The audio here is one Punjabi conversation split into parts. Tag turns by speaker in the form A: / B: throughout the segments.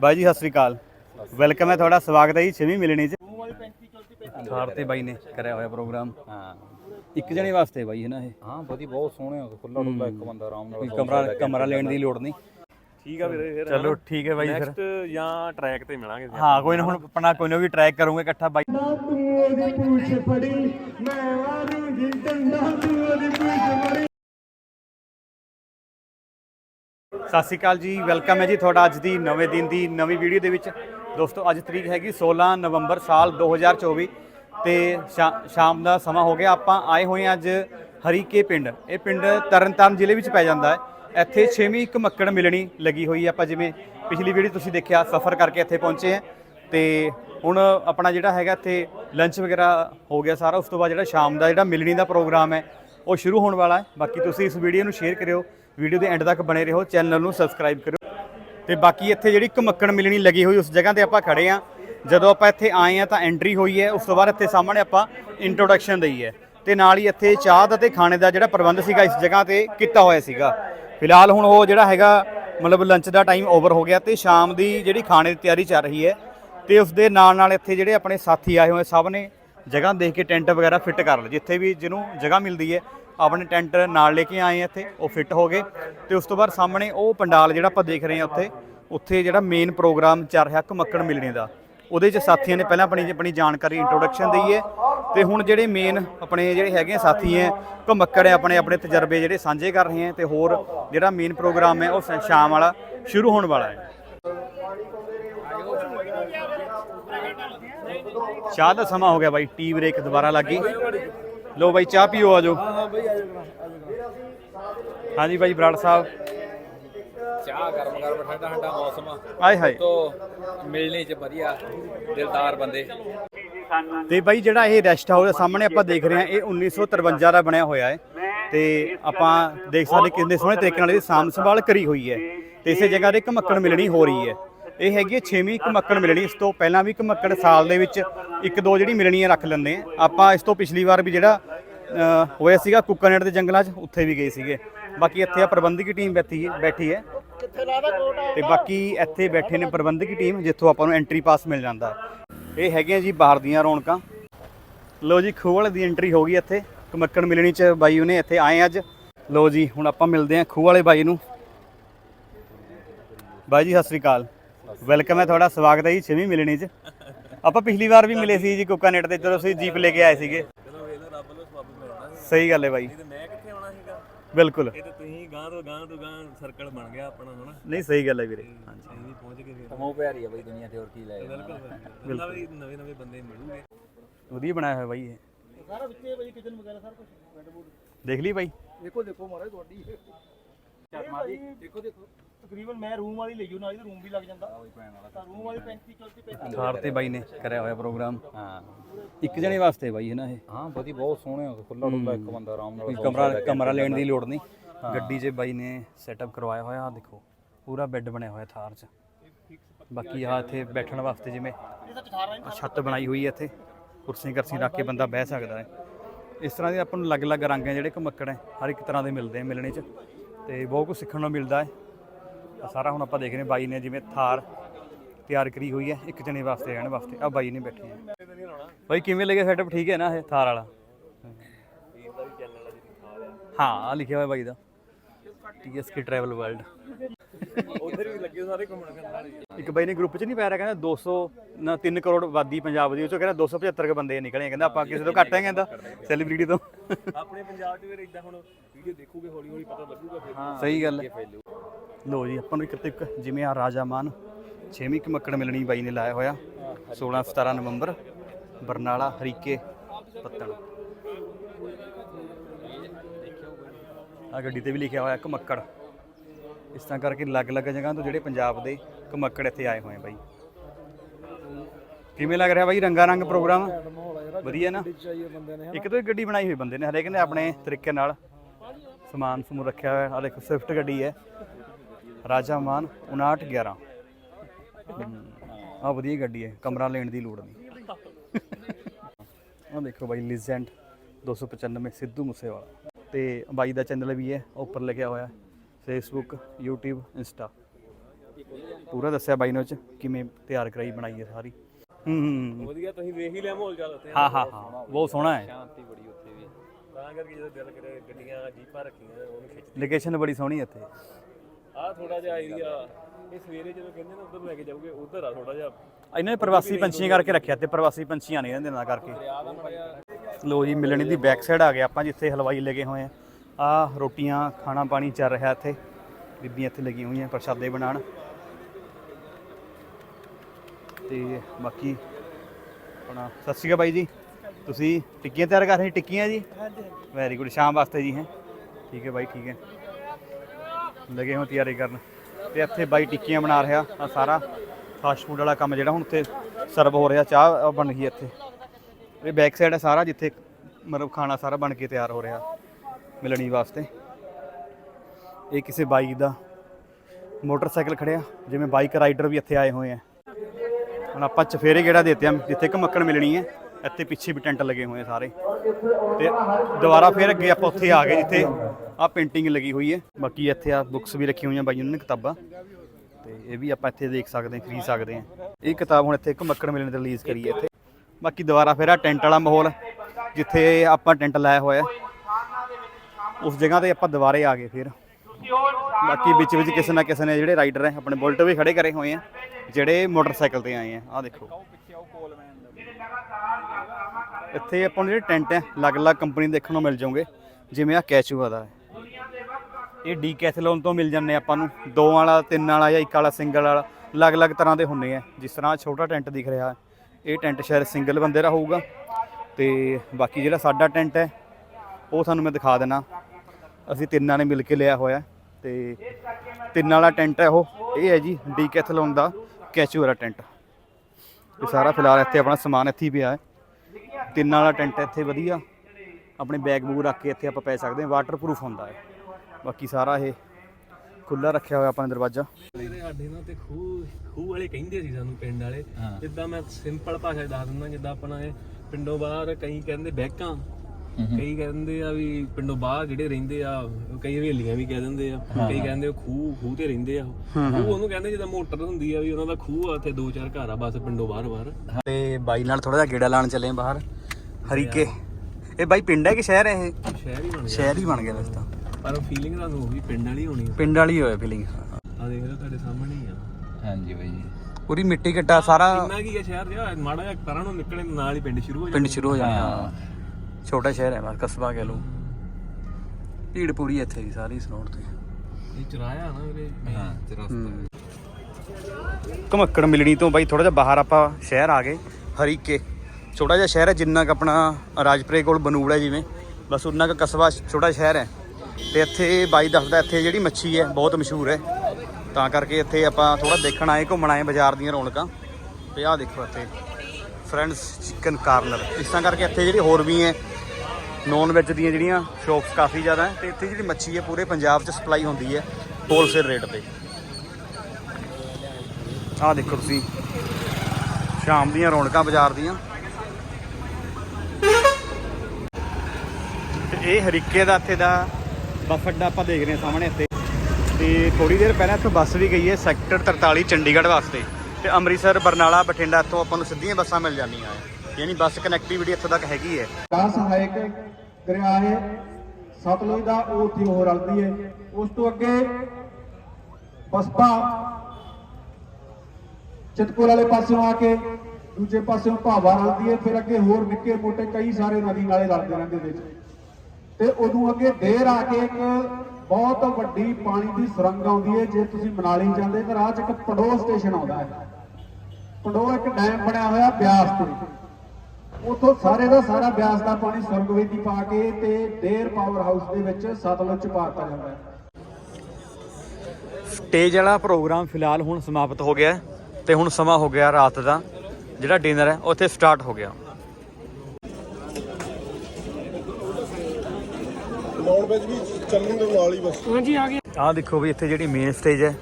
A: ਬਾਈ ਜੀ ਸਤਿ ਸ੍ਰੀ ਅਕਾਲ। ਵੈਲਕਮ ਹੈ ਤੁਹਾਡਾ ਸਵਾਗਤ ਹੈ ਜੀ 6ਵੀਂ ਮਿਲਣੀ ਚ। ਥਾਰ ਤੇ ਬਾਈ ਨੇ ਕਰਿਆ ਹੋਇਆ ਪ੍ਰੋਗਰਾਮ।
B: ਹਾਂ
A: ਇੱਕ ਜਣੇ ਵਾਸਤੇ ਬਾਈ ਹੈ ਨਾ ਇਹ?
B: ਹਾਂ ਵਧੀਆ ਬਹੁਤ ਸੋਹਣੇ ਹੋ ਖੁੱਲਾ ਡੁੱਲਾ ਇੱਕ ਬੰਦਾ ਆਰਾਮ ਨਾਲ
A: ਕਮਰਾ ਕਮਰਾ ਲੈਣ ਦੀ ਲੋੜ ਨਹੀਂ।
C: ਠੀਕ ਆ ਵੀਰੇ ਫਿਰ
A: ਚਲੋ ਠੀਕ ਹੈ ਬਾਈ ਫਿਰ।
C: ਨੈਕਸਟ ਜਾਂ ਟਰੈਕ ਤੇ ਮਿਲਾਂਗੇ
A: ਹਾਂ ਕੋਈ ਨਾ ਹੁਣ ਆਪਣਾ ਕੋਈ ਨਾ ਵੀ ਟਰੈਕ ਕਰੂੰਗੇ ਇਕੱਠਾ ਬਾਈ। ਸਤਿ ਸ਼੍ਰੀ ਅਕਾਲ ਜੀ, ਵੈਲਕਮ ਹੈ ਜੀ ਤੁਹਾਡਾ ਅੱਜ ਦੀ ਨਵੇਂ ਦਿਨ ਦੀ ਨਵੀਂ ਵੀਡੀਓ ਦੇ ਵਿੱਚ। ਦੋਸਤੋ, ਅੱਜ ਤਰੀਕ ਹੈਗੀ 16 ਨਵੰਬਰ ਸਾਲ 2024 ਤੇ ਸ਼ਾ- ਸ਼ਾਮ ਦਾ ਸਮਾਂ ਹੋ ਗਿਆ। ਆਪਾਂ ਆਏ ਹੋਏ ਹਾਂ ਅੱਜ ਹਰੀਕੇ ਪਿੰਡ। ਇਹ ਪਿੰਡ ਤਰਨਤਾਰਨ ਜ਼ਿਲ੍ਹੇ ਵਿੱਚ ਪੈ ਜਾਂਦਾ ਹੈ। ਇੱਥੇ 6ਵੀਂ ਇੱਕ ਮੱਕੜ ਮਿਲਣੀ ਲੱਗੀ ਹੋਈ ਹੈ। ਆਪਾਂ ਜਿਵੇਂ ਪਿਛਲੀ ਵੀਡੀਓ ਤੁਸੀਂ ਦੇਖਿਆ, ਸਫ਼ਰ ਕਰਕੇ ਇੱਥੇ ਪਹੁੰਚੇ ਹਾਂ। ਤੇ ਹੁਣ ਆਪਣਾ ਜਿਹੜਾ ਹੈਗਾ ਇੱਥੇ ਲੰਚ ਵਗੈਰਾ ਹੋ ਗਿਆ ਸਾਰਾ। ਉਸ ਤੋਂ ਬਾਅਦ ਜਿਹੜਾ ਸ਼ਾਮ ਦਾ ਜਿਹੜਾ ਮਿਲਣੀ ਦਾ ਪ੍ਰੋਗਰਾਮ ਹੈ, ਉਹ ਸ਼ੁਰੂ ਹੋਣ ਵਾਲਾ ਹੈ। ਬਾਕੀ ਤੁਸੀਂ ਇਸ ਵੀਡੀਓ ਨੂੰ ਸ਼ੇਅਰ ਕਰਿਓ। ਵੀਡੀਓ ਦੇ ਐਂਡ ਤੱਕ ਬਣੇ ਰਹੋ ਚੈਨਲ ਨੂੰ ਸਬਸਕ੍ਰਾਈਬ ਕਰਿਓ। ਤੇ ਬਾਕੀ ਇੱਥੇ ਜਿਹੜੀ ਇੱਕ ਮਿਲਣੀ ਲੱਗੀ ਹੋਈ, ਉਸ ਜਗ੍ਹਾ ਤੇ ਆਪਾਂ ਖੜੇ ਆ। ਜਦੋਂ ਆਪਾਂ ਇੱਥੇ ਆਏ ਆ ਤਾਂ ਐਂਟਰੀ ਹੋਈ ਹੈ, ਉਸ ਤੋਂ ਬਾਅਦ ਇੱਥੇ ਸਾਹਮਣੇ ਆਪਾਂ ਇੰਟਰੋਡਕਸ਼ਨ ਦਈ ਹੈ। ਤੇ ਨਾਲ ਹੀ ਇੱਥੇ ਚਾਹ ਦਾ ਤੇ ਖਾਣੇ ਦਾ ਜਿਹੜਾ ਪ੍ਰਬੰਧ ਸੀਗਾ, ਇਸ ਜਗ੍ਹਾ ਤੇ ਕੀਤਾ ਹੋਇਆ ਸੀਗਾ। ਫਿਲਹਾਲ ਹੁਣ ਉਹ ਜਿਹੜਾ ਹੈਗਾ, ਮਤਲਬ ਲੰਚ ਦਾ ਟਾਈਮ ਓਵਰ ਹੋ ਗਿਆ ਤੇ ਸ਼ਾਮ ਦੀ ਜਿਹੜੀ ਖਾਣੇ ਦੀ ਤਿਆਰੀ ਚੱਲ ਰਹੀ ਹੈ। ਤੇ ਉਸ ਦੇ ਨਾਲ ਨਾਲ ਇੱਥੇ ਜਿਹੜੇ ਆਪਣੇ ਸਾਥੀ ਆਏ ਹੋਏ ਸਭ ਨੇ, ਜਗ੍ਹਾ ਦੇਖ ਕੇ ਟੈਂਟ ਵਗੈਰਾ ਫਿੱਟ ਕਰ ਲਏ, ਜਿੱਥੇ ਵੀ ਜਿਹਨੂੰ ਜਗ੍ਹਾ ਮਿਲਦੀ ਹੈ ਆਪਣੇ ਟੈਂਟ ਨਾਲ ਲੈ ਕੇ ਆਏ ਇੱਥੇ, ਉਹ ਫਿੱਟ ਹੋ ਗਏ। ਤੇ ਉਸ ਤੋਂ ਬਾਅਦ ਸਾਹਮਣੇ ਉਹ ਪੰਡਾਲ ਜਿਹੜਾ ਆਪਾਂ ਦੇਖ ਰਹੇ ਹਾਂ ਉੱਥੇ ਉੱਥੇ ਜਿਹੜਾ ਮੇਨ ਪ੍ਰੋਗਰਾਮ ਚੱਲ ਰਿਹਾ ਘਮੱਕੜ ਮਿਲਣੇ ਦਾ। ਉਹਦੇ ਚ ਸਾਥੀਆਂ ਨੇ ਪਹਿਲਾਂ ਆਪਣੀ ਆਪਣੀ ਜਾਣਕਾਰੀ ਇੰਟਰੋਡਕਸ਼ਨ ਦਈ ਹੈ। ਤੇ ਹੁਣ ਜਿਹੜੇ ਮੇਨ ਆਪਣੇ ਜਿਹੜੇ ਹੈਗੇ ਆ ਸਾਥੀ ਹੈ ਘਮੱਕੜ ਹੈ ਆਪਣੇ ਆਪਣੇ ਤਜਰਬੇ ਜਿਹੜੇ ਸਾਂਝੇ ਕਰ ਰਹੇ ਹੈ ਤੇ ਹੋਰ ਜਿਹੜਾ ਮੇਨ ਪ੍ਰੋਗਰਾਮ ਹੈ, ਉਹ ਸ- ਸ਼ਾਮ ਵਾਲਾ ਸ਼ੁਰੂ ਹੋਣ ਵਾਲਾ ਹੈ। ਸ਼ਾਹ ਦਾ ਸਮਾਂ ਹੋ ਗਿਆ ਬਾਈ ਟੀ ਬ੍ਰੇਕ ਦੁਬਾਰਾ ਲੱਗ ਗਈ। ਲੋ ਬਾਈ ਚਾਹ ਪੀਓ ਆਜੋ ਹਾਂਜੀ ਬਾਈ ਬਰਾੜ ਸਾਹਿਬ।
B: ਚਾਹ ਗਰਮ ਗਰਮ ਠੰਡਾ ਠੰਡਾ ਮੌਸਮ
A: ਆਏ ਹਾਏ
B: ਤੋਂ ਮਿਲਣੀ ਚ ਵਧੀਆ ਦਿਲਦਾਰ ਬੰਦੇ।
A: ਤੇ ਬਾਈ ਜਿਹੜਾ ਇਹ ਰੈਸਟ ਹਾਊਸ ਸਾਹਮਣੇ ਆਪਾਂ ਦੇਖ ਰਹੇ ਹਾਂ ਇਹ 1953 ਦਾ ਬਣਿਆ ਹੋਇਆ ਹੈ। ਤੇ ਆਪਾਂ ਦੇਖ ਸਕਦੇ ਕਿੰਨੇ ਸੋਹਣੇ ਤਰੀਕੇ ਨਾਲ ਇਹਦੀ ਸਾਂਭ ਸੰਭਾਲ ਕਰੀ ਹੋਈ ਹੈ। ਤੇ ਇਸੇ ਜਗ੍ਹਾ ਤੇ ਇੱਕ ਮੱਕੜ ਮਿਲਣੀ ਹੋ ਰਹੀ ਹੈ। ਇਹ ਹੈਗੀ ਹੈ 6ਵੀਂ ਇੱਕ ਮਿਲਣੀ, ਇਸ ਤੋਂ ਪਹਿਲਾਂ ਵੀ ਘਮੱਕੜ ਸਾਲ ਦੇ ਵਿੱਚ ਇੱਕ ਦੋ ਜਿਹੜੀ ਮਿਲਣੀਆਂ ਰੱਖ ਲੈਂਦੇ ਆ ਆਪਾਂ ਇਸ ਤੋਂ ਪਿਛਲੀ ਵਾਰ ਵੀ ਜਿਹੜਾ ਹੋਇਆ ਸੀਗਾ ਕੁੱਕਰਨੇਟ ਦੇ ਜੰਗਲਾਂ 'ਚ, ਉੱਥੇ ਵੀ ਗਏ ਸੀਗੇ। ਬਾਕੀ ਇੱਥੇ ਆ ਪ੍ਰਬੰਧਕੀ ਟੀਮ ਬੈਠੀ ਹੈ ਬੈਠੀ ਹੈ। ਤੇ ਬਾਕੀ ਇੱਥੇ ਬੈਠੇ ਨੇ ਪ੍ਰਬੰਧਕੀ ਟੀਮ, ਜਿੱਥੋਂ ਆਪਾਂ ਨੂੰ ਐਂਟਰੀ ਪਾਸ ਮਿਲ ਜਾਂਦਾ। ਹੈ ਇਹ ਹੈਗੀਆਂ ਜੀ ਬਾਹਰ ਦੀਆਂ ਰੌਣਕਾਂ। ਲੋ ਜੀ ਖੂਹ ਵਾਲੇ ਦੀ ਐਂਟਰੀ ਹੋ ਗਈ ਇੱਥੇ। ਕਮੱਕੜ ਮਿਲਣੀ ਚ ਬਾਈ ਉਹਨੇ ਇੱਥੇ ਆਏ ਅੱਜ। ਲੋ ਜੀ, ਹੁਣ ਆਪਾਂ ਮਿਲਦੇ ਹਾਂ ਖੂਹ ਵਾਲੇ ਬਾਈ ਨੂੰ। ਬਾਈ ਜੀ, ਸਤਿ ਸ੍ਰੀ ਅਕਾਲ। ਵੈਲਕਮ ਹੈ ਤੁਹਾਡਾ ਸਵਾਗਤ ਹੈ ਜੀ 6ਵੀਂ ਮਿਲਣੀ ਚ। ਆਪਾਂ ਪਿਛਲੀ ਵਾਰ ਵੀ ਮਿਲੇ ਸੀ ਜੀ ਕੋਕਾਨੇਟ ਤੇ ਜਦੋਂ ਤੁਸੀਂ ਜੀਪ ਲੈ ਕੇ ਆਏ ਸੀਗੇ।
C: ਚਲੋ ਵੇਖ ਲਓ ਰੱਬ ਵੱਲੋਂ ਸਵਾਬ ਮਿਲਣਾ ਸੀ
A: ਸਹੀ ਗੱਲ ਹੈ ਬਾਈ।
C: ਤੇ ਮੈਂ ਕਿੱਥੇ ਆਉਣਾ ਸੀਗਾ?
A: ਬਿਲਕੁਲ।
C: ਇਹ ਤਾਂ ਤੁਸੀਂ ਗਾਂ ਤੋਂ ਗਾਂ ਤੋਂ ਗਾਂ ਸਰਕਲ ਬਣ ਗਿਆ ਆਪਣਾ ਹਨਾ?
A: ਨਹੀਂ ਸਹੀ ਗੱਲ ਹੈ ਵੀਰੇ। ਹਾਂਜੀ।
C: ਅਸੀਂ ਪਹੁੰਚ ਗਏ ਫਿਰ।
B: ਮੋਹ ਪਿਆਰੀ ਆ ਬਈ ਦੁਨੀਆ ਤੇ ਹੋਰ ਕੀ ਲੈ
C: ਬਿਲਕੁਲ ਬਿਲਕੁਲ। ਵੀ ਨਵੇਂ ਨਵੇਂ ਬੰਦੇ ਮਿਲੂਗੇ।
A: ਵਧੀਆ ਬਣਾਇਆ ਹੋਇਆ ਬਾਈ ਇਹ।
D: ਸਾਰਾ ਵਿੱਚੇ ਭਾਈ ਕਿਚਨ ਵਗੈਰਾ ਸਾਰਾ ਕੁਝ ਬੈੱਡ ਬੁੱਡ
A: ਦੇਖ ਲਈ ਬਾਈ।
D: ਦੇਖੋ ਦੇਖੋ ਮਾਰੇ ਤੁਹਾਡੀ। ਮਾਰੀ ਦੇਖੋ ਦੇਖੋ। ਤਕਰੀਬਨ ਮੈਂ ਰੂਮ ਵਾਲੀ ਲਈ ਨਾਲ ਹੀ ਰੂਮ ਵੀ ਲੱਗ ਜਾਂਦਾ। ਤਾਂ ਰੂਮ ਵਾਲੀ 35 40 35
A: ਥਾਰ ਤੇ ਬਾਈ ਨੇ ਕਰਿਆ ਹੋਇਆ ਪ੍ਰੋਗਰਾਮ।
B: ਹਾਂ।
A: ਇੱਕ ਜਣੇ ਵਾਸਤੇ ਬਾਈ ਹੈ ਨਾ ਇਹ?
B: ਹਾਂ ਵਧੀਆ ਬਹੁਤ ਸੋਹਣੇ ਹੋ ਖੁੱਲਾ ਡੁੱਲਾ ਇੱਕ ਬੰਦਾ ਆਰਾਮ ਨਾਲ
A: ਕੋਈ ਕਮਰਾ ਕਮਰਾ ਲੈਣ ਦੀ ਲੋੜ ਨਹੀਂ। ਗੱਡੀ 'ਚ ਬਾਈ ਨੇ ਸੈਟਅਪ ਕਰਵਾਇਆ ਹੋਇਆ ਆ ਦੇਖੋ ਪੂਰਾ ਬੈੱਡ ਬਣਿਆ ਹੋਇਆ ਥਾਰ 'ਚ। ਬਾਕੀ ਆ ਇੱਥੇ ਬੈਠਣ ਵਾਸਤੇ ਜਿਵੇਂ ਛੱਤ ਬਣਾਈ ਹੋਈ ਹੈ ਇੱਥੇ ਕੁਰਸੀ ਕਰਸੀ ਰੱਖ ਕੇ ਬੰਦਾ ਬਹਿ ਸਕਦਾ ਹੈ। ਇਸ ਤਰ੍ਹਾਂ ਦੇ ਆਪਾਂ ਨੂੰ ਅਲੱਗ-ਅਲੱਗ ਰੰਗ ਹੈ ਜਿਹੜੇ ਘਮੱਕੜ ਹੈ ਹਰ ਇੱਕ ਤਰ੍ਹਾਂ ਦੇ ਮਿਲਦੇ ਆ ਮਿਲਣੇ 'ਚ। ਤੇ ਬਹੁਤ ਕੁਝ ਸਿੱਖਣ ਨੂੰ ਮਿਲਦਾ ਹੈ। ਸਾਰਾ ਹੁਣ ਆਪਾਂ ਦੇਖ ਰਹੇ ਬਾਈ ਨੇ ਜਿਵੇਂ ਥਾਰ ਤਿਆਰ ਕਰੀ ਹੋਈ ਹੈ, ਇੱਕ ਜਣੇ ਵਾਸਤੇ, ਰਹਿਣ ਵਾਸਤੇ। ਆ ਬਾਈ ਨੇ ਬੈਠੇ ਆ। ਬਾਈ, ਕਿਵੇਂ ਲੱਗਿਆ ਸੈਟਅਪ ਠੀਕ ਹੈ ਨਾ ਇਹ ਥਾਰ ਵਾਲਾ? ਹਾਂ, ਆਹ ਲਿਖਿਆ ਹੋਇਆ ਬਾਈ ਦਾ। ਟੀਐਸਕੇ ਟਰੈਵਲ ਵਰਲਡ
C: ਉਧਰ ਵੀ ਲੱਗੇ ਸਾਰੇ ਘੁੰਮਣ ਫਿਰਨ ਵਾਲੇ
A: ਇੱਕ ਬਾਈ ਨੇ ਗਰੁੱਪ 'ਚ ਨਹੀਂ ਪਾਇਆ ਕਹਿੰਦਾ 200 ਨਾ 3 ਕਰੋੜ ਆਬਾਦੀ ਪੰਜਾਬ ਦੀ ਉਹ 'ਚੋਂ ਕਹਿੰਦਾ 275 ਕੇ ਬੰਦੇ ਨਿਕਲੇ ਕਹਿੰਦਾ ਆਪਾਂ ਕਿਸੇ ਤੋਂ ਘੱਟ ਹੈ ਕਹਿੰਦਾ ਸੈਲੀਬ੍ਰਿਟੀ ਤੋਂ।
C: ਆਪਣੇ ਪੰਜਾਬ 'ਚ ਫਿਰ ਇਦਾਂ ਹੁਣ ਵੀਡੀਓ ਦੇਖੋਗੇ ਹੌਲੀ ਹੌਲੀ ਪਤਾ ਲੱਗੂਗਾ ਫਿਰ।
A: ਸਹੀ ਗੱਲ ਹੈ। ਲੋ ਜੀ ਆਪਾਂ ਨੂੰ ਇੱਕ ਜਿਵੇਂ ਆ ਰਾਜਾ ਮਾਨ 6ਵੀਂ ਮੱਕੜ ਮਿਲਣੀ ਬਾਈ ਨੇ ਲਾਇਆ ਹੋਇਆ 16 17 ਨਵੰਬਰ ਬਰਨਾਲਾ ਹਰੀਕੇ ਪੱਤਣ। ਆ ਗੱਡੀ ਤੇ ਵੀ ਲਿਖਿਆ ਹੋਇਆ ਕਮੱਕੜ ਇਸ ਤਰ੍ਹਾਂ ਕਰਕੇ ਅਲੱਗ-ਅਲੱਗ ਜਗ੍ਹਾ ਤੋਂ ਜਿਹੜੇ ਪੰਜਾਬ ਦੇ ਕਮੱਕੜ ਇੱਥੇ ਆਏ ਹੋਏ ਆ ਬਾਈ। ਕਿਵੇਂ ਲੱਗ ਰਿਹਾ ਬਾਈ ਰੰਗਾ ਰੰਗ ਪ੍ਰੋਗਰਾਮ? ਵਧੀਆ ਨਾ? ਇੱਕ ਤੋਂ ਇੱਕ ਗੱਡੀ ਬਣਾਈ ਹੋਈ ਬੰਦੇ ਨੇ, ਹਰੇਕ ਨੇ ਆਪਣੇ ਤਰੀਕੇ ਨਾਲ ਸਮਾਨ ਸਮੂਹ ਰੱਖਿਆ ਹੋਇਆ। ਆ ਦੇਖੋ, ਸਵਿਫਟ ਗੱਡੀ ਹੈ। ਰਾਜਾ ਮਾਨ 5911 ਆ ਵਧੀਆ ਗੱਡੀ ਹੈ, ਕਮਰਾ ਲੈਣ ਦੀ ਲੋੜ ਨਹੀਂ। ਆ ਦੇਖੋ ਬਾਈ ਲੀਜੈਂਡ 295 ਸਿੱਧੂ ਮੂਸੇਵਾਲਾ। ਤੇ ਬਾਈ ਦਾ ਚੈਨਲ ਵੀ ਹੈ ਉੱਪਰ ਲਿਖਿਆ ਹੋਇਆ। ਫੇਸਬੁੱਕ YouTube ਇੰਸਟਾ ਪੂਰਾ ਦੱਸਿਆ ਬਾਈ ਨੇ ਉਹ ਚ ਕਿਵੇਂ ਤਿਆਰ ਕਰਾਈ ਬਣਾਈ ਹੈ ਸਾਰੀ। ਹੂੰ
C: ਵਧੀਆ ਤੁਸੀਂ ਵੇਖ ਹੀ ਲਿਆ ਮਾਹੌਲ ਚੱਲ ਉੱਥੇ।
A: ਹਾਂ ਹਾਂ ਹਾਂ। ਬਹੁਤ ਸੋਹਣਾ ਹੈ।
B: ਸ਼ਾਂਤੀ ਬੜੀ ਉੱਥੇ ਵੀ।
C: ਤਾਂ ਕਰਕੇ ਜਦੋਂ ਦਿਲ ਕਰੇ ਗੱਡੀਆਂ ਜੀਪਾਂ ਰੱਖੀਆਂ ਉਹਨੂੰ ਖਿੱਚ
A: ਲੋਕੇਸ਼ਨ ਬੜੀ ਸੋਹਣੀ ਹੈ ਇੱਥੇ।
C: ਆਹ ਥੋੜਾ ਜਿਹਾ ਏਰੀਆ ਇਹ ਸਵੇਰੇ ਜਦੋਂ ਕਹਿੰਦੇ ਨੇ ਉਧਰ ਲੈ ਕੇ ਜਾਓਗੇ ਉਧਰ ਆ ਥੋੜਾ ਜਿਹਾ।
A: ਇਹਨਾਂ ਨੇ ਪ੍ਰਵਾਸੀ ਪੰਛੀਆਂ ਕਰਕੇ ਰੱਖਿਆ ਤੇ ਪ੍ਰਵਾਸੀ ਪੰਛੀਆਂ ਨਹੀਂ ਰਹਿੰਦੇ ਨਾ ਕਰਕੇ। ਲੋ ਜੀ ਮਿਲਣੀ ਦੀ ਬੈਕ ਸਾਈਡ ਆ ਗਏ ਆਪਾਂ ਜਿੱਥੇ ਹਲਵਾਈ ਲੱਗੇ ਹੋਏ ਆ। ਆ ਰੋਟੀਆਂ ਖਾਣਾ ਪਾਣੀ ਚੱਲ ਰਿਹਾ ਇੱਥੇ। ਬੀਬੀਆਂ ਇੱਥੇ ਲੱਗੀਆਂ ਹੋਈਆਂ ਪ੍ਰਸ਼ਾਦੇ ਬਣਾਉਣ। ਤੇ ਬਾਕੀ ਆਪਣਾ ਸਤਿ ਸ਼੍ਰੀ ਅਕਾਲ ਬਾਈ ਜੀ। ਤੁਸੀਂ ਟਿੱਕੀਆਂ ਤਿਆਰ ਕਰ ਰਹੇ ਟਿੱਕੀਆਂ ਜੀ? ਹਾਂਜੀ ਵੈਰੀ ਗੁੱਡ ਸ਼ਾਮ ਵਾਸਤੇ ਜੀ ਹੈ। ਠੀਕ ਹੈ ਬਾਈ ਠੀਕ ਹੈ। ਲੱਗੇ ਹੋ ਤਿਆਰੀ ਕਰਨ। ਤੇ ਇੱਥੇ ਬਾਈ ਟਿੱਕੀਆਂ ਬਣਾ ਰਿਹਾ ਆ ਸਾਰਾ। ਫਾਸਟ ਫੂਡ ਵਾਲਾ ਕੰਮ ਜਿਹੜਾ ਹੁਣ ਉੱਥੇ ਸਰਵ ਹੋ ਰਿਹਾ ਚਾਹ ਬਣ ਗਈ ਇੱਥੇ। ਇਹ ਬੈਕ ਸਾਈਡ ਹੈ ਸਾਰਾ ਜਿੱਥੇ ਮਤਲਬ ਖਾਣਾ ਸਾਰਾ ਬਣ ਕੇ ਤਿਆਰ ਹੋ ਰਿਹਾ। ਮਿਲਣੀ ਵਾਸਤੇ। ਇਹ ਕਿਸੇ ਬਾਈਕ ਦਾ ਮੋਟਰਸਾਈਕਲ ਖੜਿਆ, ਜਿਵੇਂ ਬਾਈਕ ਰਾਈਡਰ ਵੀ ਇੱਥੇ ਆਏ ਹੋਏ ਆ। ਹੁਣ ਆਪਾਂ ਚਫੇਰੇ ਕਿਹੜਾ ਦਿੱਤੇ ਆ, ਜਿੱਥੇ ਘਮੱਕੜ ਮਿਲਣੀ ਹੈ, ਇੱਥੇ ਪਿੱਛੇ ਵੀ ਟੈਂਟ ਲੱਗੇ ਹੋਏ ਆ ਸਾਰੇ। ਤੇ ਦੁਬਾਰਾ ਫਿਰ ਅੱਗੇ ਆਪਾਂ ਉੱਥੇ ਆ ਗਏ, ਜਿੱਥੇ ਆ ਪੇਂਟਿੰਗ ਲੱਗੀ ਹੋਈ ਹੈ। ਬਾਕੀ ਇੱਥੇ ਆ ਬੁੱਕਸ ਵੀ ਰੱਖੀ ਹੋਈਆਂ ਬਾਈ ਉਹਨਾਂ ਨੇ, ਕਿਤਾਬਾਂ। ਤੇ ਇਹ ਵੀ ਆਪਾਂ ਇੱਥੇ ਦੇਖ ਸਕਦੇ ਹਾਂ, ਖਰੀਦ ਸਕਦੇ ਹਾਂ। ਇਹ ਕਿਤਾਬ ਹੁਣ ਇੱਥੇ ਘਮੱਕੜ ਮਿਲਣ ਤੇ ਰਿਲੀਜ਼ ਕਰੀ ਹੈ ਇੱਥੇ। ਬਾਕੀ ਦੁਬਾਰਾ ਫਿਰ ਆ ਟੈਂਟ ਵਾਲਾ ਮਾਹੌਲ, ਜਿੱਥੇ ਆਪਾਂ ਟੈਂਟ ਲਾਇਆ ਹੋਇਆ। ਉਸ ਜਗ੍ਹਾ ਤੇ ਆਪਾਂ ਦੁਬਾਰੇ ਆ ਗਏ ਫਿਰ। ਬਾਕੀ ਵਿੱਚ ਵਿੱਚ ਕਿਸੇ ਨਾ ਕਿਸੇ ਨੇ ਜਿਹੜੇ ਰਾਈਡਰ ਹੈ, ਆਪਣੇ ਬੁਲਟ ਵੀ ਖੜੇ ਕਰੇ ਹੋਏ ਆ, ਜਿਹੜੇ ਮੋਟਰਸਾਈਕਲ ਤੇ ਆਏ ਆ। ਆ ਦੇਖੋ। ਇੱਥੇ ਆਪਾਂ ਨੂੰ ਜਿਹੜੇ ਟੈਂਟ ਹੈ, ਅਲੱਗ-ਅਲੱਗ ਕੰਪਨੀ ਦੇਖਣ ਨੂੰ ਮਿਲ ਜਾਣਗੇ ਜਿਵੇਂ ਆ ਕੈਚੂਆ ਦਾ ਹੈ। ਇਹ ਡੀਕੈਥਲੋਨ ਤੋਂ ਮਿਲ ਜਾਂਦੇ ਆਪਾਂ ਨੂੰ। ਦੋ ਵਾਲਾ, ਤਿੰਨ ਵਾਲਾ ਜਾਂ ਇੱਕ ਵਾਲਾ, ਸਿੰਗਲ ਵਾਲਾ, ਅਲੱਗ-ਅਲੱਗ ਤਰ੍ਹਾਂ ਦੇ ਹੁੰਦੇ ਆ। ਜਿਸ ਤਰ੍ਹਾਂ ਛੋਟਾ ਟੈਂਟ ਦਿਖ ਰਿਹਾ। ਇਹ ਟੈਂਟ ਸ਼ਾਇਦ ਸਿੰਗਲ ਬੰਦੇ ਦਾ ਹੋਊਗਾ। ਤੇ ਬਾਕੀ ਜਿਹੜਾ ਸਾਡਾ ਟੈਂਟ ਹੈ, ਉਹ ਤੁਹਾਨੂੰ ਮੈਂ ਦਿਖਾ ਦੇਣਾ। ਅਸੀਂ ਤਿੰਨਾਂ ਨੇ ਮਿਲ ਕੇ ਲਿਆ ਹੋਇਆ ਤੇ ਤਿੰਨ ਵਾਲਾ ਟੈਂਟ ਹੈ ਉਹ ਇਹ ਹੈ ਜੀ ਡੀਕੈਥਲੋਨ ਦਾ ਕੈਚੂ ਵਾਲਾ ਟੈਂਟ। ਇਹ ਸਾਰਾ ਫਿਲਹਾਲ ਇੱਥੇ ਆਪਣਾ ਸਮਾਨ ਇੱਥੇ ਹੀ ਪਿਆ ਹੈ। ਤਿੰਨ ਵਾਲਾ ਟੈਂਟ ਹੈ ਇੱਥੇ ਵਧੀਆ। ਆਪਣੇ ਬੈਗ ਬੂਗ ਰੱਖ ਕੇ ਇੱਥੇ ਆਪਾਂ ਪੈ ਸਕਦੇ ਹਾਂ ਵਾਟਰਪ੍ਰੂਫ ਹੁੰਦਾ ਹੈ। ਬਾਕੀ ਸਾਰਾ ਇਹ ਖੁੱਲਾ ਰੱਖਿਆ ਹੋਇਆ ਆਪਾਂ ਨੇ ਦਰਵਾਜ਼ਾ।
C: ਇਹਦੇ ਸਾਡੇ ਨਾਲ ਤੇ ਖੂਹ ਖੂਹ ਵਾਲੇ ਕਹਿੰਦੇ ਸੀ ਸਾਨੂੰ ਪਿੰਡ ਵਾਲੇ ਜਿੱਦਾਂ ਮੈਂ ਸਿੰਪਲ ਭਾਸ਼ਾ ਦੱਸ ਦਿੰਦਾ ਜਿੱਦਾਂ ਆਪਣਾ ਇਹ ਪਿੰਡੋਂ ਬਾਹਰ ਕਈ ਕਹਿੰਦੇ ਬੈਕਾਂ ਕਈ ਕਹਿੰਦੇ ਆ ਵੀ ਪਿੰਡੋਂ ਬਾਹਰ ਜਿਹੜੇ ਰਹਿੰਦੇ ਆ ਕਈ ਹਵੇਲੀਆਂ ਵੀ ਕਹਿ ਦਿੰਦੇ ਆ ਕਈ ਕਹਿੰਦੇ ਉਹ ਖੂਹ ਖੂਹ ਤੇ ਰਹਿੰਦੇ ਆ ਉਹ। ਖੂਹ ਉਹਨੂੰ ਕਹਿੰਦੇ ਜਿੱਦਾਂ ਮੋਟਰ ਹੁੰਦੀ ਆ ਵੀ ਉਹਨਾਂ ਦਾ ਖੂਹ ਆ ਤੇ ਦੋ ਚਾਰ ਘਰ ਆ ਬਸ ਪਿੰਡੋਂ ਬਾਹਰ ਬਾਹਰ।
A: ਤੇ ਬਾਈ ਨਾਲ ਥੋੜਾ ਜਿਹਾ ਗੇੜਾ ਲਾਣ ਚੱਲੇ ਹਾਂ ਬਾਹਰ। ਹਰੀਕੇ। ਇਹ ਬਾਈ ਪਿੰਡ ਹੈ ਕਿ ਸ਼ਹਿਰ ਹੈ ਇਹ?
C: ਸ਼ਹਿਰ ਹੀ ਬਣ ਗਿਆ।
A: ਸ਼ਹਿਰ ਹੀ ਬਣ ਗਿਆ ਵੈਸੇ ਤਾਂ।
C: ਪਰ ਫੀਲਿੰਗ ਤੁਹਾਨੂੰ ਉਹ ਵੀ ਪਿੰਡ ਵਾਲੀ ਹੋਣੀ
A: ਪਿੰਡ ਵਾਲੀ ਹੋਇਆ ਫੀਲਿੰਗ
C: ਆ ਦੇਖ ਲਓ ਤੁਹਾਡੇ ਸਾਹਮਣੇ ਹੀ ਆ।
B: ਹਾਂਜੀ ਬਾਈ ਜੀ।
A: ਪੂਰੀ ਮਿੱਟੀ ਘੱਟਾ ਸਾਰਾ
C: ਇੰਨਾ ਕੀ ਆ ਸ਼ਹਿਰ? ਜਿਹਾ ਮਾੜਾ ਜਿਹਾ ਪਰਾਂ ਨੂੰ ਨਿਕਲਣ ਨਾਲ ਹੀ ਪਿੰਡ ਸ਼ੁਰੂ ਹੋ
A: ਪਿੰਡ
C: ਜਾਂਦਾ
A: ਸ਼ੁਰੂ ਹੋ ਜਾਣਾ ਛੋਟਾ ਸ਼ਹਿਰ ਹੈ ਬਸ ਕਸਬਾ ਕਹਿ ਲਓ। ਭੀੜ ਪੂਰੀ ਹੈ ਇੱਥੇ ਦੀ ਸਾਰੀ ਸਨੋਰ ਤੇ।
C: ਇਹ ਚੁਰਾਇਆ ਨਾ ਵੀਰੇ
B: ਹਾਂ ਤੇ ਰਸਤਾ
A: ਘਮੱਕੜ ਮਿਲਣੀ ਤੋਂ ਬਾਈ ਥੋੜਾ ਜਿਹਾ ਬਾਹਰ ਆਪਾਂ ਸ਼ਹਿਰ ਆ ਗਏ ਹਰੀਕੇ। ਛੋਟਾ ਜਿਹਾ ਸ਼ਹਿਰ ਹੈ ਜਿੰਨਾ ਕੁ ਆਪਣਾ ਰਾਜਪੁਰੇ ਕੋਲ ਬਨੂੜ ਹੈ ਜਿਵੇਂ। ਬਸ ਉਨਾ ਕੁ ਕਸਬਾ ਛੋਟਾ ਸ਼ਹਿਰ ਹੈ। ਤੇ ਇੱਥੇ ਬਾਈ ਦੱਸਦਾ ਇੱਥੇ ਜਿਹੜੀ ਮੱਛੀ ਹੈ ਬਹੁਤ ਮਸ਼ਹੂਰ ਹੈ। ਤਾਂ ਕਰਕੇ ਇੱਥੇ ਆਪਾਂ ਥੋੜਾ ਦੇਖਣ ਆਏ ਘੁੰਮਣ ਆਏ ਬਾਜ਼ਾਰ ਦੀਆਂ ਰੌਣਕਾਂ। ਤੇ ਆਹ ਦੇਖੋ ਇੱਥੇ ਫਰੈਂਡਸ ਚਿਕਨ ਕਾਰਨਰ ਇਸ ਤਰ੍ਹਾਂ ਕਰਕੇ ਇੱਥੇ ਜਿਹੜੀ ਹੋਰ ਵੀ ਹੈ ਨੌਨ ਵੈਜ ਦੀਆਂ ਜਿਹੜੀਆਂ ਸ਼ੌਪਸ ਕਾਫੀ ਜ਼ਿਆਦਾ ਹੈ ਤੇ ਇੱਥੇ ਜਿਹੜੀ ਮੱਛੀ ਹੈ ਪੂਰੇ ਪੰਜਾਬ 'ਚ ਸਪਲਾਈ ਹੁੰਦੀ ਹੈ ਹੋਲਸੇਲ ਰੇਟ ਤੇ। ਆਹ ਦੇਖੋ ਤੁਸੀਂ, ਸ਼ਾਮ ਦੀਆਂ ਰੌਣਕਾਂ ਬਾਜ਼ਾਰ ਦੀਆਂ। ਤੇ ਇਹ ਹਰੀਕੇ ਦਾ ਇੱਥੇ ਦਾ ਬੱਸ ਅੱਡਾ ਆਪਾਂ ਦੇਖ ਰਹੇ ਹਾਂ ਸਾਹਮਣੇ ਇੱਥੇ। ਤੇ ਥੋੜੀ ਦੇਰ ਪਹਿਲਾਂ ਇੱਥੋਂ ਬੱਸ ਵੀ ਗਈ ਹੈ ਸੈਕਟਰ 43 ਚੰਡੀਗੜ੍ਹ ਵਾਸਤੇ। ਤੇ ਅੰਮ੍ਰਿਤਸਰ, ਬਰਨਾਲਾ, ਬਠਿੰਡਾ ਇੱਥੋਂ ਆਪਾਂ ਨੂੰ ਸਿੱਧੀਆਂ ਬੱਸਾਂ ਮਿਲ ਜਾਂਦੀਆਂ ਹੈ। ਯਾਨੀ ਬੱਸ ਕਨੈਕਟੀਵਿਟੀ ਇੱਥੋਂ ਤੱਕ ਹੈਗੀ ਹੈ।
E: ਦਾ ਸਹਾਇਕ ਦਰਿਆ ਹੈ, ਸਤਲੁਜ ਦਾ ਉਹ ਉੱਥੇ ਹੋ ਰਲਦੀ ਹੈ। ਉਸ ਤੋਂ ਅੱਗੇ ਬਸਪਾ ਚਿਤਕੋਲ ਵਾਲੇ ਪਾਸਿਓਂ ਆ ਕੇ ਦੂਜੇ ਪਾਸਿਓਂ ਭਾਵਾ ਰਲਦੀ ਹੈ, ਫਿਰ ਅੱਗੇ ਹੋਰ ਨਿੱਕੇ ਮੋਟੇ ਕਈ ਸਾਰੇ ਨਦੀ ਨਾਲੇ ਰਲਦੇ ਰਹਿੰਦੇ ਵਿੱਚ। ਤੇ ਉਦੋਂ ਅੱਗੇ ਦੇਰ ਆ ਕੇ ਇੱਕ ਬਹੁਤ ਵੱਡੀ ਪਾਣੀ ਦੀ ਸੁਰੰਗ ਆਉਂਦੀ ਹੈ, ਜੇ ਤੁਸੀਂ ਮਨਾਲੀ ਜਾਂਦੇ ਤਾਂ ਰਾਹ 'ਚ ਇੱਕ ਪਡੋ ਸਟੇਸ਼ਨ ਆਉਂਦਾ ਹੈ। ਪਡੋ ਇੱਕ ਡੈਮ ਬਣਿਆ ਹੋਇਆ ਬਿਆਸ ਤੇ। ਉਥੋਂ ਸਾਰੇ ਦਾ ਸਾਰਾ ਬਿਆਸ ਦਾ ਪਾਣੀ ਸੁਰਗਵੇਦੀ ਪਾ ਕੇ ਤੇ ਦੇਰ ਪਾਵਰ ਹਾਊਸ ਦੇ ਵਿੱਚ ਸਤਲੁਜ ਚ ਪਾਤਾ ਜਾਂਦਾ ਹੈ।
A: ਸਟੇਜ ਵਾਲਾ ਪ੍ਰੋਗਰਾਮ ਫਿਲਹਾਲ ਹੁਣ ਸਮਾਪਤ ਹੋ ਗਿਆ ਤੇ ਹੁਣ ਸਮਾਂ ਹੋ ਗਿਆ ਰਾਤ ਦਾ ਜਿਹੜਾ ਡਿਨਰ ਹੈ ਉੱਥੇ ਸਟਾਰਟ ਹੋ ਗਿਆ।
F: ਨੌਨ ਵੈਜ ਵੀ ਚੱਲਣਗੇ ਨਾਲ ਹੀ ਬਸ।
A: ਆਹ ਦੇਖੋ ਵੀ ਇੱਥੇ ਜਿਹੜੀ ਮੇਨ ਸਟੇਜ ਹੈ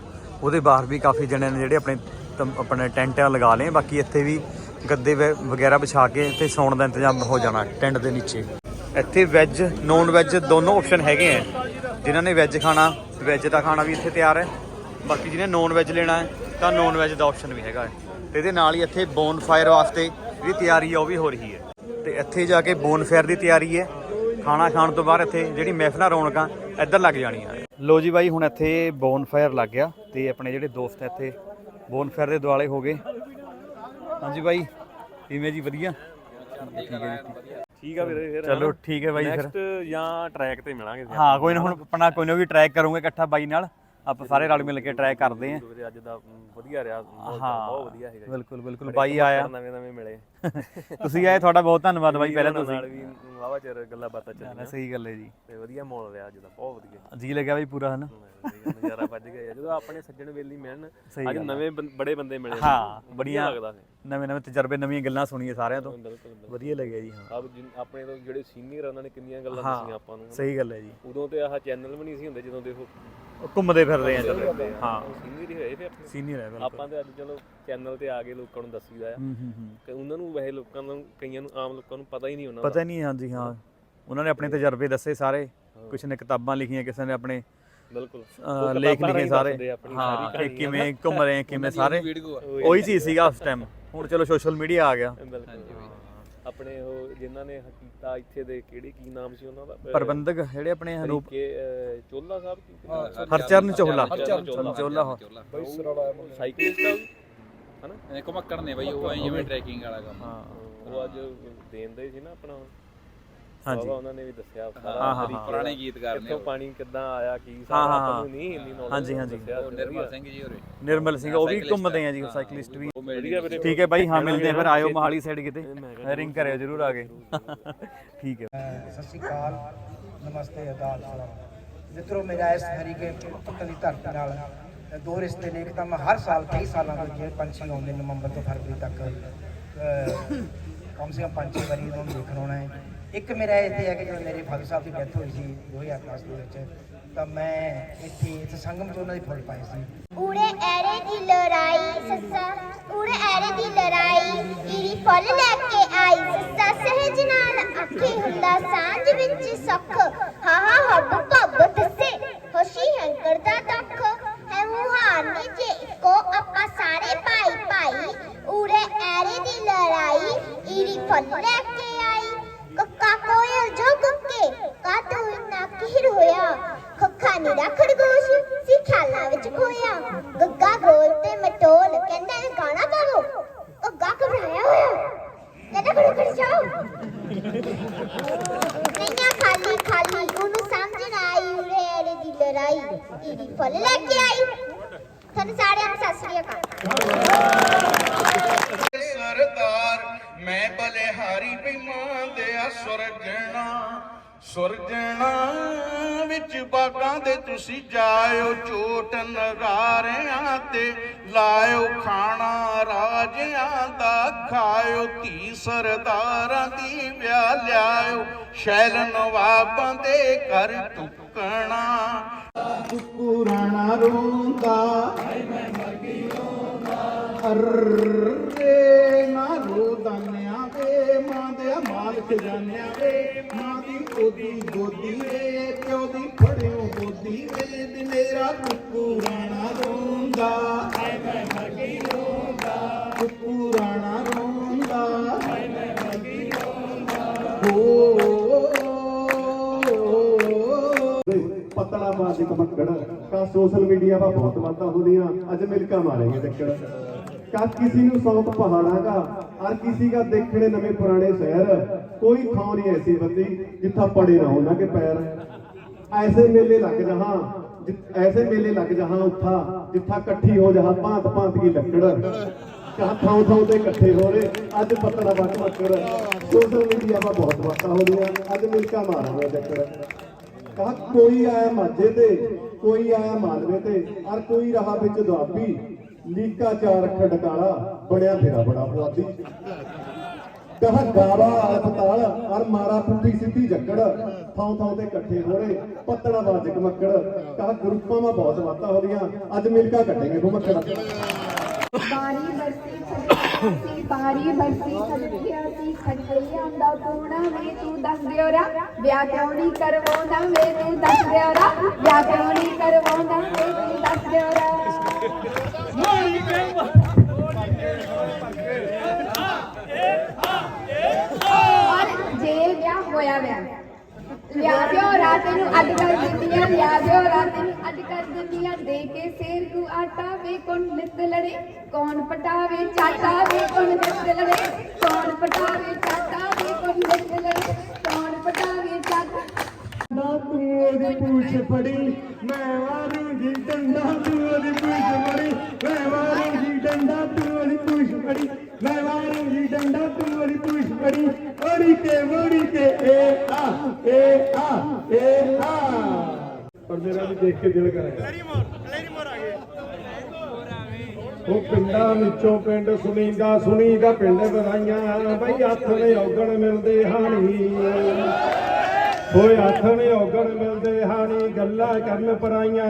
A: ਉਹਦੇ ਬਾਹਰ ਵੀ ਕਾਫੀ ਜਣੇ ਨੇ ਜਿਹੜੇ ਆਪਣੇ ਆਪਣੇ ਟੈਂਟਾਂ ਲਗਾ ਲਏ ਬਾਕੀ ਇੱਥੇ ਵੀ ਗੱਦੇ ਵੈ- ਵਗੈਰਾ ਵਿਛਾ ਕੇ ਤੇ ਸੌਣ ਦਾ ਇੰਤਜ਼ਾਮ ਹੋ ਜਾਣਾ ਟੈਂਟ ਦੇ ਨੀਚੇ। ਇੱਥੇ ਵੈਜ ਨੌਨ ਵੈਜ ਦੋਨੋਂ ਆਪਸ਼ਨ ਹੈਗੇ ਆ ਜਿਨ੍ਹਾਂ ਨੇ ਵੈਜ ਖਾਣਾ, ਵੈਜ ਦਾ ਖਾਣਾ ਵੀ ਇੱਥੇ ਤਿਆਰ ਹੈ ਬਾਕੀ ਜਿਹਨੇ ਨੌਨ ਵੈਜ ਲੈਣਾ ਹੈ ਤਾਂ ਨੌਨ ਵੈਜ ਦਾ ਆਪਸ਼ਨ ਵੀ ਹੈਗਾ ਹੈ ਤੇ ਇਹਦੇ ਨਾਲ ਹੀ ਇੱਥੇ ਬੋਨ ਫਾਇਰ ਵਾਸਤੇ ਜਿਹੜੀ ਤਿਆਰੀ ਆ, ਉਹ ਵੀ ਹੋ ਰਹੀ ਹੈ ਤੇ ਇੱਥੇ ਜਾ ਕੇ ਬੋਨ ਫਾਇਰ ਦੀ ਤਿਆਰੀ ਹੈ ਖਾਣਾ ਖਾਣ ਤੋਂ ਬਾਅਦ ਇੱਥੇ ਜਿਹੜੀ ਮਹਿਫਲਾਂ ਰੌਣਕਾਂ ਇੱਧਰ ਲੱਗ ਜਾਣੀਆਂ। ਲੋ ਜੀ ਬਾਈ, ਹੁਣ ਇੱਥੇ ਬੋਨ ਫਾਇਰ ਲੱਗ ਗਿਆ ਤੇ ਆਪਣੇ ਜਿਹੜੇ ਦੋਸਤ ਇੱਥੇ ਬੋਨ ਫਾਇਰ ਦੇ ਦੁਆਲੇ ਹੋ ਗਏ। ਹਾਂਜੀ ਬਾਈ ਕਿਵੇਂ ਜੀ? ਵਧੀਆ? ਠੀਕ
C: ਆ ਵੀਰੇ ਫਿਰ
A: ਚਲੋ ਠੀਕ ਹੈ ਬਾਈ ਫਿਰ।
C: ਨੈਕਸਟ ਜਾਂ ਟਰੈਕ ਤੇ ਮਿਲਾਂਗੇ ਫਿਰ
A: ਹਾਂ ਕੋਈ ਨਾ ਹੁਣ ਆਪਣਾ ਕੋਈ ਨਾ ਵੀ ਟਰੈਕ ਕਰੂੰਗੇ ਇਕੱਠਾ ਬਾਈ ਨਾਲ। ਆਪਾਂ ਸਾਰੇ ਰਲ ਮਿਲ ਕੇ ਟਰੈਕ ਕਰਦੇ ਆਂ
C: ਵੀਰੇ ਅੱਜ ਦਾ ਵਧੀਆ ਰਿਹਾ। ਮਾਹੌਲ ਤਾਂ
A: ਹਾਂ
C: ਬਹੁਤ ਵਧੀਆ ਹੈਗਾ
A: ਬਿਲਕੁਲ ਬਿਲਕੁਲ। ਬਾਈ ਆਇਆ।
C: ਨਵੇਂ ਨਵੇਂ ਮਿਲੇ।
A: ਤੁਸੀਂ ਆਏ ਤੁਹਾਡਾ ਬਹੁਤ ਧੰਨਵਾਦ ਬਾਈ ਪਹਿਲਾਂ
C: ਨਾਲ
A: ਤੁਸੀਂ।
C: ਵੀ ਵਾਵਾ ਚਿਰ ਗੱਲਾਂ ਬਾਤਾਂ ਚੱਲੀਆਂ।
A: ਸਹੀ ਗੱਲ ਹੈ ਜੀ।
C: ਤੇ ਵਧੀਆ ਮਾਹੌਲ ਰਿਹਾ ਅੱਜ ਦਾ ਬਹੁਤ ਵਧੀਆ।
A: ਜੀ ਲੱਗਿਆ ਬਾਈ ਪੂਰਾ ਹਨਾ?
C: ਨਜ਼ਾਰਾ ਵੱਜ ਗਿਆ। ਜਦੋਂ ਆਪਣੇ ਸੱਜਣ ਵੇਲੀ ਮਿਲਣ
A: ਸਹੀ
C: ਅੱਜ ਨਵੇਂ ਬੰ- ਬੜੇ ਬੰਦੇ ਮਿਲੇ।
A: ਹਾਂ ਬੜੀਆਂ
C: ਲੱਗਦਾ ਫਿਰ
A: ਨਵੇਂ ਨਵੇਂ ਤਜਰਬੇ ਨਵੀਆਂ ਗੱਲਾਂ ਸੁਣੀਏ ਸਾਰਿਆਂ ਤੋਂ।
C: ਬਿਲਕੁਲ ਬਿਲਕੁਲ।
A: ਵਧੀਆ ਲੱਗਿਆ ਜੀ ਹਾਂ।
C: ਆਪ ਜਿਨ- ਆਪਣੇ ਤੋਂ ਜਿਹੜੇ ਸੀਨੀਅਰ ਉਹਨਾਂ ਨੇ ਕਿੰਨੀਆਂ ਗੱਲਾਂ
A: ਹਾਂ।
C: ਦੱਸੀਆਂ ਆਪਾਂ ਨੂੰ
A: ਸਹੀ ਗੱਲ ਹੈ ਜੀ।
C: ਉਦੋਂ ਤੇ ਆਹ ਚੈਨਲ ਵੀ ਨਹੀਂ ਸੀ ਹੁੰਦੇ ਜਦੋਂ ਦੇ ਉਹ
A: ਉਹ ਘੁੰਮਦੇ ਫਿਰਦੇ ਆ ਚੱਲ। ਹਾਂ।
C: ਸੀਨੀਅਰ ਹੀ ਹੋਏ ਫੇ ਆਪਣੇ।
A: ਸੀਨੀਅਰ ਹੈ ਬਿਲਕੁਲ।
C: ਆਪਾਂ ਤੇ ਅੱਜ ਚਲੋ ਚੈਨਲ ਤੇ ਆ ਕੇ ਲੋਕਾਂ ਨੂੰ ਦੱਸੀਦਾ ਆ।
A: ਹੂੰ ਹੂੰ ਹੂੰ।
C: ਕਿ ਉਹਨਾਂ ਨੂੰ ਵੈਸੇ ਲੋਕਾਂ ਨੂੰ ਕਈਆਂ ਨੂੰ ਆਮ ਲੋਕਾਂ ਨੂੰ ਪਤਾ ਹੀ ਨਹੀਂ ਉਹਨਾਂ
A: ਪਤਾ ਨਹੀਂ ਹਾਂਜੀ ਹਾਂ। ਉਹਨਾਂ ਨੇ ਆਪਣੇ ਤਜਰਬੇ ਦੱਸੇ ਸਾਰੇ। ਕੁਛ ਨੇ ਕਿਤਾਬਾਂ ਲਿਖੀਆਂ ਕਿਸੇ ਨੇ ਆਪਣੇ
C: ਬਿਲਕੁਲ।
A: ਅਹ, ਲੇਖ ਲਿਖੇ ਸਾਰੇ। ਹਾਂ ਕਿ ਕਿਵੇਂ ਘੁੰਮ ਰਹੇ ਆ, ਕਿਵੇਂ ਸਾਰੇ। ਉਹੀ ਚੀਜ਼ ਸੀਗਾ ਉਸ ਟਾਈਮ ਹੁਣ ਚਲੋ ਸੋਸ਼ਲ ਮੀਡੀਆ ਆ ਗਿਆ।
C: ਬਿਲਕੁਲ ਆਪਣੇ ਉਹ ਜਿਨ੍ਹਾਂ ਨੇ ਕੀਤਾ ਇੱਥੇ ਦੇ ਕਿਹੜੇ ਕੀ ਨਾਮ ਸੀ ਉਹਨਾਂ ਦਾ?
A: ਪ੍ਰਬੰਧਕ ਜਿਹੜੇ ਆਪਣੇ
C: ਕੇ ਅਹ, ਚੋਲਾ ਸਾਹਿਬ ਕੀ
A: ਹਰਚਰਨ ਚੋਹਲਾ
C: ਹਰਚਰਨ ਚੋਹਲਾ।
A: ਚੋਹਲਾ ਹੋ
C: ਸਾਈਕਲਿਸਟ ਆ ਹਨਾ?
B: ਇਹ ਘਮੱਕੜ ਨੇ ਬਈ ਉਹ ਜਿਵੇਂ ਟਰੈਕਿੰਗ ਵਾਲਾ ਕੰਮ।
A: ਹਾਂ।
C: ਉਹ ਅੱਜ ਦੇਂਦੇ ਸੀ ਨਾ ਆਪਣਾ
A: ਹਾਂਜੀ।
C: ਬਾਬਾ ਉਹਨਾਂ ਨੇ ਵੀ ਦੱਸਿਆ
A: ਹਾਂ, ਹਾਂ, ਹਾਂ।
C: ਤਰੀਕਾ।
B: ਪੁਰਾਣੇ ਗੀਤਕਾਰ ਨੇ
C: ਕਿੱਥੋਂ
B: ਉਹ।
C: ਪਾਣੀ ਕਿੱਦਾਂ ਆਇਆ ਕੀ ਸਾਰਾ
A: ਹਾਂ,
C: ਆਪਾਂ। ਨੂੰ ਨਹੀਂ ਇੰਨੀ knowledge
A: ਹਾਂਜੀ, ਹਾਂਜੀ।
C: ਦੱਸਿਆ
B: ਉਹ ਨਿਰਮਲ ਸਿੰਘ ਜੀ ਹੋਰੇ।
A: ਨਿਰਮਲ ਸਿੰਘ ਉਹ ਵੀ ਘੁੰਮਦੇ ਆ। ਜੀ ਸਾਈਕਲਿਸਟ ਵੀ।
B: ਉਹ ਮਿਲ
C: ਵਧੀਆ ਵੀਰੇ।
A: ਠੀਕ ਹੈ ਬਾਈ ਹਾਂ ਮਿਲਦੇ ਆ ਫਿਰ ਆਇਓ ਮੋਹਾਲੀ ਸਾਈਡ ਕਿਤੇ। ਰਿੰਗ ਕਰਿਓ ਜਰੂਰ ਆ ਕੇ। ਠੀਕ ਹੈ।
G: ਸਤਿ ਸ਼੍ਰੀ ਅਕਾਲ। ਨਮਸਤੇ ਅਦਾਲ ਸਲਾਮ। ਮਿੱਤਰੋ ਮੇਰਾ ਇਸ ਹਰੀਕੇ ਪੁੱਤਰ ਦੀ ਧਰਤੀ ਨਾਲ ਦੋ ਰਿਸ਼ਤੇ ਲੇਖ ਤਾਂ ਮੈਂ ਹਰ ਸਾਲ ਕਈ ਸਾਲਾਂ ਤੋਂ ਜੇ ਪੰਛੀ ਆਉਂਦੇ ਨਵੰਬਰ ਤੋਂ ਫਰਵਰੀ ਤੱਕ। ਅਹ, ਕਮ ਸੇ ਕਮ ਪੰਜ ਛੇ ਵਾਰੀ ਨੂੰ ਦੇਖਣ ਆਉਣਾ ਹੈ। ਇੱਕ ਮੇਰਾ ਇੱਥੇ ਹੈ ਕਿ ਜਦੋਂ ਮੇਰੇ ਫਾਦਰ ਸਾਹਿਬ ਦੀ ਡੈਥ ਹੋਈ ਸੀ 2010 ਦੇ ਵਿੱਚ, ਤਾਂ ਮੈਂ ਇੱਥੇ ਇੱਥੇ ਸੰਗਮ 'ਚ ਉਹਨਾਂ ਦੀ ਫੁੱਲ ਪਾਈ ਸੀ।
H: ਊੜੇ ਐਰੇ ਦੀ ਲੜਾਈ, ਸੱਸਾ, ਊੜੇ ਐਰੇ ਦੀ ਲੜਾਈ ਈਰੀ ਫੁੱਲ ਲੈ ਕੇ ਆਈ, ਸੱਸਾ ਸਹਿਜ ਨਾਲ ਅੱਖੀ ਹੁੰਦਾ, ਸਾਂਝ ਵਿੱਚ ਸੁੱਖ ਹਾ ਹਾ ਹੱਬ ਭੱਬ ਦੱਸੇ, ਖੁਸ਼ੀ ਹੈਂਕੜ ਦਾ ਦੁੱਖ, ਹੈ ਮੁਹਾਨੀ ਜੇ ਇੱਕੋ ਆਪਾਂ ਸਾਰੇ ਭਾਈ ਭਾਈ ਊੜੇ ਐਰੇ ਦੀ ਲੜਾਈ ਈਰੀ ਫੁੱਲ ਲੈ ਕੇ ਆਈ ਕੱਕਾ ਕੋਇਲ ਜੋ ਕੁੱਕੇ ਕਾਤੋਂ ਇੰਨਾ ਕਿਹਰ ਹੋਇਆ। ਖੱਖਾ ਨੀ ਖਰਗੋਸ਼ ਸੀ ਖਿਆਲਾਂ ਵਿੱਚ ਖੋਇਆ। ਗੱਗਾ ਗੋਲ ਤੇ ਮਟੋਲ, ਕਹਿੰਦਾ ਇਹ ਗਾਣਾ ਪਾਵੋ। ਗੱਗਾ ਘਬਰਾਇਆ ਹੋਇਆ। ਕਹਿੰਦਾ ਖੜੋ, ਖੜ, ਜਾਓ। ਨਈਆਂ ਖਾਲੀ ਖਾਲੀ, ਉਹਨੂੰ ਸਮਝ ਨਾ ਆਈ ਉਰੇ ਐਰੇ ਦੀ ਲੜਾਈ। ਇਹਦੀ ਫੁੱਲ ਲੈ ਕੇ ਆਈ। ਤੁਹਾਨੂੰ ਸਾਰਿਆਂ ਨੂੰ ਸਤਿ ਸ੍ਰੀ ਅਕਾਲ।
I: ਦਿਆ ਸੁਰਜਣਾ ਵਿੱਚ ਬਾਗਾਂ ਦੇ ਤੁਸੀਂ ਜਾਇਓ ਝੋਟ ਨਗਾਰਿਆਂ ਤੇ ਲਾਇਓ, ਖਾਣਾ ਰਾਜਿਆਂ ਦਾ ਖਾਇਓ, ਧੀ ਸਰਦਾਰਾਂ ਦੀ ਵਿਆਹ ਲਿਆਇਓ, ਸ਼ੈਲ ਨਵਾਬਾਂ ਦੇ ਘਰ ਟੁਕਣਾ
E: ਪੁਰਾਣਾ ਰੋਂਦਾ ਅਰੇ ਨਾ ਰੋ ਦਾਨਿਆਂ ਵੇ ਮਾਂ ਦੇ ਮਾਲ ਖਜ਼ਾਨਿਆਂ ਵੇ ਮਾਂ ਦੀ ਉਹਦੀ ਗੋਦੀ ਵੇ ਪਿਓ ਦੀ ਫੜਿਓ ਗੋਦੀ ਵੇ ਦਿਨੇਰਾ ਕੁੱਕੂ ਰਾਣਾ ਰੋਂਦਾ। ਐ ਮੈਂ ਮਰਗੀ ਰੋਂਦਾ। ਕੁੱਕੂ ਰਾਣਾ ਰੋਂਦਾ। ਐ ਮੈਂ ਮਰਗੀ ਰੋਂਦਾ।
J: ਹੋ ਪਤਲਾ ਬਾਦ ਇੱਕ ਮੱਕੜ ਕਾ ਸੋਸ਼ਲ ਮੀਡੀਆ 'ਪਾ ਬਹੁਤ ਹੋ ਹੁੰਦੀਆਂ ਅੱਜ ਮਿਲਕਾ ਮਾਰੇਗੇ ਟੱਕਰ ਕਾ ਕਿਸੇ ਨੂੰ ਸੌਂਕ ਪਹਾੜਾਂ ਦਾ ਹਰ ਕਿਸੇ ਦਾ ਦੇਖਣੇ ਨਵੇਂ ਪੁਰਾਣੇ ਸ਼ਹਿਰ, ਕੋਈ ਥਾਂ ਨਹੀਂ ਐਸੀ ਬੰਦੀ ਜਿੱਥਾ ਪੜੇ ਨਾ ਉਹਨਾਂ ਪੈਰ। ਐਸੇ ਮੇਲੇ ਲੱਗ ਜਹਾਂ ਐਸੇ ਮੇਲੇ ਲੱਗ ਜਹਾਂ ਉੱਥਾ, ਜਿੱਥਾ ਇਕੱਠੀ ਹੋ ਜਹਾਂ ਭਾਂਤ ਭਾਂਤ ਕੀ ਲੱਕੜ। ਕਹਾਂ ਥਾਂ ਥਾਂ ਤੇ ਇਕੱਠੇ ਹੋ ਰਹੇ, ਅੱਜ ਪਤਲਾ ਵੱਟ ਵੱਕਰ ਸੋਸ਼ਲ ਮੀਡੀਆ 'ਤੇ ਬਹੁਤ ਵਾਤਾ ਹੋ ਰਹੀਆਂ, ਅੱਜ ਮਿਲਕਾ ਮਾਰ ਰਿਹਾ ਚੱਕਰ ਕਹਾ ਕੋਈ ਆਇਆ ਮਾਝੇ ਤੇ, ਕੋਈ ਆਇਆ ਮਾਲਵੇ ਤੇ, ਔਰ ਕੋਈ ਰਹਾ ਵਿੱਚ ਦੁਆਬੀ। ਲੀਕਾ ਚਾਰ ਖੜਕਾਲਾ ਬਣਿਆ ਫੇਰਾ ਬੜਾ ਪੁਆਧੀ। ਕਹਾ ਗਾਵਾ ਹਸਪਤਾਲ ਔਰ ਮਾਰਾ ਪੁੱਠੀ ਸਿੱਧੀ ਜੱਕੜ। ਥਾਂ ਥਾਂ ਤੇ ਇਕੱਠੇ ਹੋ ਰਹੇ ਪਤੜਾ ਬਾਜਕ ਮੱਕੜ। ਕਹਾ ਗਰੁੱਪਾਂ ਮਾ ਬਹੁਤ ਬਾਤਾਂ ਹੋ ਰਹੀਆਂ ਅੱਜ ਮਿਲਕਾ ਕੱਢेंगे ਉਹ ਮੱਕੜ।
K: ਬਾਰੀ ਬਰਸੀ ਖੜਕੀ ਬਾਰੀ ਬਰਸੀ ਖੜਕਿਆ ਸੀ ਖੜਕਈਆਂ ਦਾ ਪੂਣਾ ਵੇ ਤੂੰ ਦੱਸ ਦਿਓ ਰਾ। ਵਿਆਹ ਕਿਉਂ ਨਹੀਂ ਕਰਵਾਉਂਦਾ ਵੇ ਤੂੰ ਦੱਸ ਦਿਓ ਰਾ। ਵਿਆਹ ਕਿਉਂ ਨਹੀਂ ਕਰਵਾਉਂਦਾ ਵੇ ਤੂੰ ਦੱਸ ਦਿਓ ਰਾ ਔਰ ਜੇ ਵਿਆਹ ਹੋਇਆ ਵਿਆਹ ਵਿਆਹ ਦਿਓ ਰਾਤ ਨੂੰ ਅੱਡ ਕਰ ਦਿੰਦੀਆਂ ਵਿਆਹ ਦਿਓ ਰਾਤ ਨੂੰ ਅੱਡ ਕਰ ਦਿੰਦੀਆਂ। ਦੇ ਕੇ ਸੇਰ ਨੂੰ ਆਟਾ ਵੇ ਕੌਣ ਨਿੱਤ ਲੜੇ, ਕੌਣ ਪਟਾਵੇ ਚਾਟਾ ਵੇ ਕੌਣ ਨਿੱਤ ਲੜੇ, ਕੌਣ ਪਟਾਵੇ ਚਾਟਾ ਵੇ ਕੌਣ ਨਿੱਤ ਲੜੇ, ਕੌਣ ਪਟਾਵੇ ਚਾਟਾ।
E: ਤੂੰ ਉਹਦੀ ਪੂਛ ਫੜੀ, ਮੈਂ ਮਾਰੂੰਗੀ ਡੰਡਾ, ਤੂੰ ਉਹਦੀ ਪੂਛ ਫੜੀ, ਮੈਂ ਮਾਰੂੰਗੀ ਡੰਡਾ ਤੂੰ ਉਹਦੀ ਪੂਛ ਏ ਆ ਏ ਆ ਏ ਆ। ਪਰ ਮੇਰਾ ਵੀ ਦੇਖ ਕੇ ਦਿਲ ਕਰੇ ਲੈਰੀ ਮੋਰ ਲੈਰੀ ਮੋਰ ਆ ਗਏ। ਉਹ ਪਿੰਡਾਂ ਵਿੱਚੋਂ ਪਿੰਡ ਸੁਣੀਦਾ ਸੁਣੀਦਾ ਪਿੰਡ ਵਧਾਈਆਂ। ਬਈ ਹੱਥ ਨੇ ਔਗਣ ਮਿਲਦੇ ਹਾਣੀ। ਹੋਏ ਹੱਥ ਨੇ ਔਗਣ ਮਿਲਦੇ ਹਾਣੀ ਗੱਲਾਂ ਕਰਨ ਪਰਾਈਆਂ।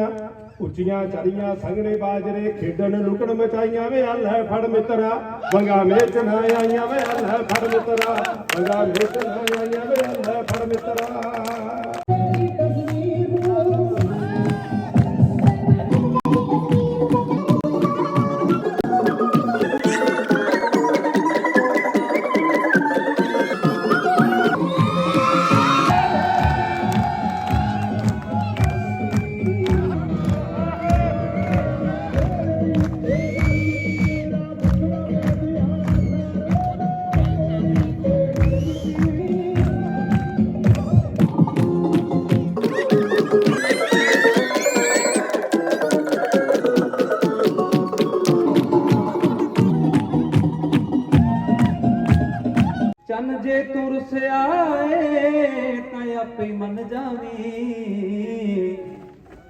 E: ਉੱਚੀਆਂ ਚੜੀਆਂ ਸੰਗਣੇ ਬਾਜਰੇ ਖੇਡਣ ਲੁਕਣ ਮਚਾਈਆਂ ਵੇ ਅੱਲਾ ਫੜ ਮਿੱਤਰਾ, ਵੰਗਾ ਮੇਚਨਾ ਆਈਆਂ ਵੇ ਅੱਲਾ ਫੜ ਮਿੱਤਰਾ, ਵੰਗਾ ਮੇਚਨਾ ਆਈਆਂ ਵੇ ਅੱਲਾ ਫੜ ਮਿੱਤਰਾ।
D: ਤੂੰ ਏ ਤਾਂ ਆਪੇ ਮੰਨ ਜਾਵੀਂ।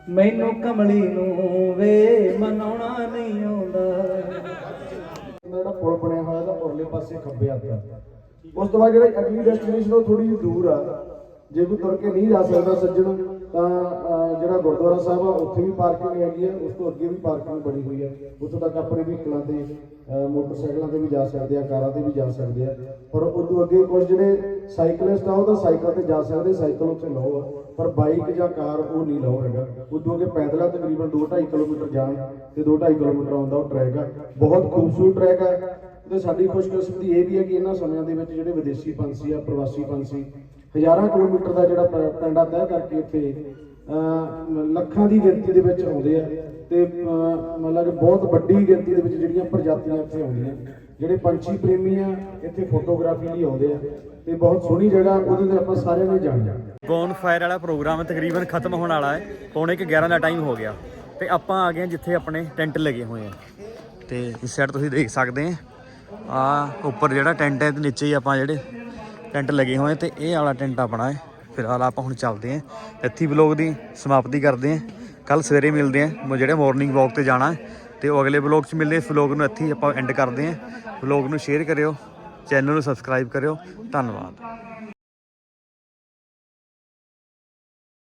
D: ਮੈਨੂੰ ਕਮਲੀ ਨੂੰ ਵੇ ਮਨਾਉਣਾ ਨਹੀਂ ਆਉਂਦਾ।
E: ਜਿਹੜਾ ਪੁਲ ਬਣਿਆ ਹੋਇਆ ਦਾ ਉਰਲੇ ਪਾਸੇ ਖੱਬੇ ਹੱਥ ਉਸ ਤੋਂ ਬਾਅਦ ਜਿਹੜੀ ਅਗਲੀ ਡੈਸਟੀਨੇਸ਼ਨ ਉਹ ਥੋੜੀ ਜਿਹੀ ਦੂਰ ਆ। ਜੇ ਕੋਈ ਤੁਰ ਕੇ ਨਹੀਂ ਜਾ ਸਕਦਾ ਸੱਜਣ ਤਾਂ ਜਿਹੜਾ ਗੁਰਦੁਆਰਾ ਸਾਹਿਬ ਆ, ਉੱਥੇ ਵੀ ਪਾਰਕਿੰਗ ਹੈਗੀ ਆ, ਉਸ ਤੋਂ ਅੱਗੇ ਵੀ ਪਾਰਕਿੰਗ ਬਣੀ ਹੋਈ ਆ। ਉੱਥੋਂ ਤੱਕ ਆਪਣੇ ਵਹੀਕਲਾਂ ਤੇ ਮੋਟਰਸਾਈਕਲਾਂ ਤੇ ਵੀ ਜਾ ਸਕਦੇ ਆ, ਕਾਰਾਂ ਤੇ ਵੀ ਜਾ ਸਕਦੇ ਆ। ਪਰ ਉਦੋਂ ਅੱਗੇ ਕੁਝ ਜਿਹੜੇ ਸਾਈਕਲਿਸਟ ਆ, ਉਹ ਤਾਂ ਸਾਈਕਲ ਤੇ ਜਾ ਸਕਦੇ, ਸਾਈਕਲ ਉੱਥੇ ਲਓ ਆ। ਪਰ ਬਾਈਕ ਜਾਂ ਕਾਰ ਉਹ ਨਹੀਂ ਲਓ ਹੈਗਾ। ਉਦੋਂ ਅੱਗੇ ਪੈਦਲ ਆ ਤਕਰੀਬਨ 2.5 ਕਿਲੋਮੀਟਰ ਜਾਣ ਤੇ 2.5 ਕਿਲੋਮੀਟਰ ਆਉਂਦਾ ਉਹ ਟਰੈਕ ਆ। ਬਹੁਤ ਖੂਬਸੂਰਤ ਟਰੈਕ ਆ। ਤੇ ਸਾਡੀ ਖੁਸ਼ਕਿਸਮਤੀ ਇਹ ਵੀ ਹੈ ਕਿ ਇਹਨਾਂ ਸਮਿਆਂ ਦੇ ਵਿੱਚ ਜਿਹੜੇ ਵਿਦੇਸ਼ੀ ਪੰਛੀ ਆ, ਪ੍ਰਵਾਸੀ ਪੰਛੀ ਹਜ਼ਾਰਾਂ ਕਿਲੋਮੀਟਰ ਦਾ ਜਿਹੜਾ ਪੈਂਡਾ ਤੈਅ ਕਰਕੇ ਇੱਥੇ ਲੱਖਾਂ ਦੀ ਗਿਣਤੀ ਦੇ ਵਿੱਚ ਆਉਂਦੇ ਆ ਤੇ ਮਤਲਬ ਕਿ ਬਹੁਤ ਵੱਡੀ ਗਿਣਤੀ ਦੇ ਵਿੱਚ ਜਿਹੜੀਆਂ ਪ੍ਰਜਾਤੀਆਂ ਇੱਥੇ ਆਉਂਦੀਆਂ। ਜਿਹੜੇ ਪੰਛੀ ਪ੍ਰੇਮੀ ਆ, ਇੱਥੇ ਫੋਟੋਗ੍ਰਾਫੀ ਲਈ ਆਉਂਦੇ ਆ ਤੇ ਬਹੁਤ ਸੋਹਣੀ ਜਗ੍ਹਾ, ਉਹਦੇ ਤੇ ਆਪਾਂ ਸਾਰਿਆਂ ਨੇ ਜਾਣਾ।
A: ਬੋਨ ਫਾਇਰ ਵਾਲਾ ਪ੍ਰੋਗਰਾਮ ਤਕਰੀਬਨ ਖਤਮ ਹੋਣ ਵਾਲਾ ਹੈ। ਪੌਣੇ ਕਿ 11 ਦਾ ਟਾਈਮ ਹੋ ਗਿਆ। ਤੇ ਆਪਾਂ ਆ ਗਏ ਹਾਂ ਜਿੱਥੇ ਆਪਣੇ ਟੈਂਟ ਲੱਗੇ ਹੋਏ ਆ। ਤੇ ਇਸ ਸਾਈਡ ਤੁਸੀਂ ਦੇਖ ਸਕਦੇ ਆ। ਆ ਉੱਪਰ ਜਿਹੜਾ ਟੈਂਟ ਹੈ, ਤੇ ਨੀਚੇ ਹੀ ਆਪਾਂ ਜਿਹੜੇ ਟੈਂਟ ਲੱਗੇ ਹੋਏ ਤੇ ਇਹ ਵਾਲਾ ਟੈਂਟ ਆਪਣਾ ਹੈ। ਫਿਲਹਾਲ ਆਪਾਂ ਹੁਣ ਚੱਲਦੇ ਆ ਇੱਥੇ ਵਲੌਗ ਦੀ ਸਮਾਪਤੀ ਕਰਦੇ ਆ ਕੱਲ ਸਵੇਰੇ ਮਿਲਦੇ ਆ ਜਿਹੜੇ ਮਾਰਨਿੰਗ ਵਾਕ ਤੇ ਜਾਣਾ ਹੈ। ਤੇ ਉਹ ਅਗਲੇ ਵਲੌਗ 'ਚ ਮਿਲਦੇ ਇਸ ਵਲੌਗ ਨੂੰ ਇੱਥੇ ਹੀ ਆਪਾਂ ਐਂਡ ਕਰਦੇ ਆ ਵਲੌਗ ਨੂੰ ਸ਼ੇਅਰ ਕਰਿਓ। ਚੈਨਲ ਨੂੰ ਸਬਸਕ੍ਰਾਈਬ ਕਰਿਓ। ਧੰਨਵਾਦ।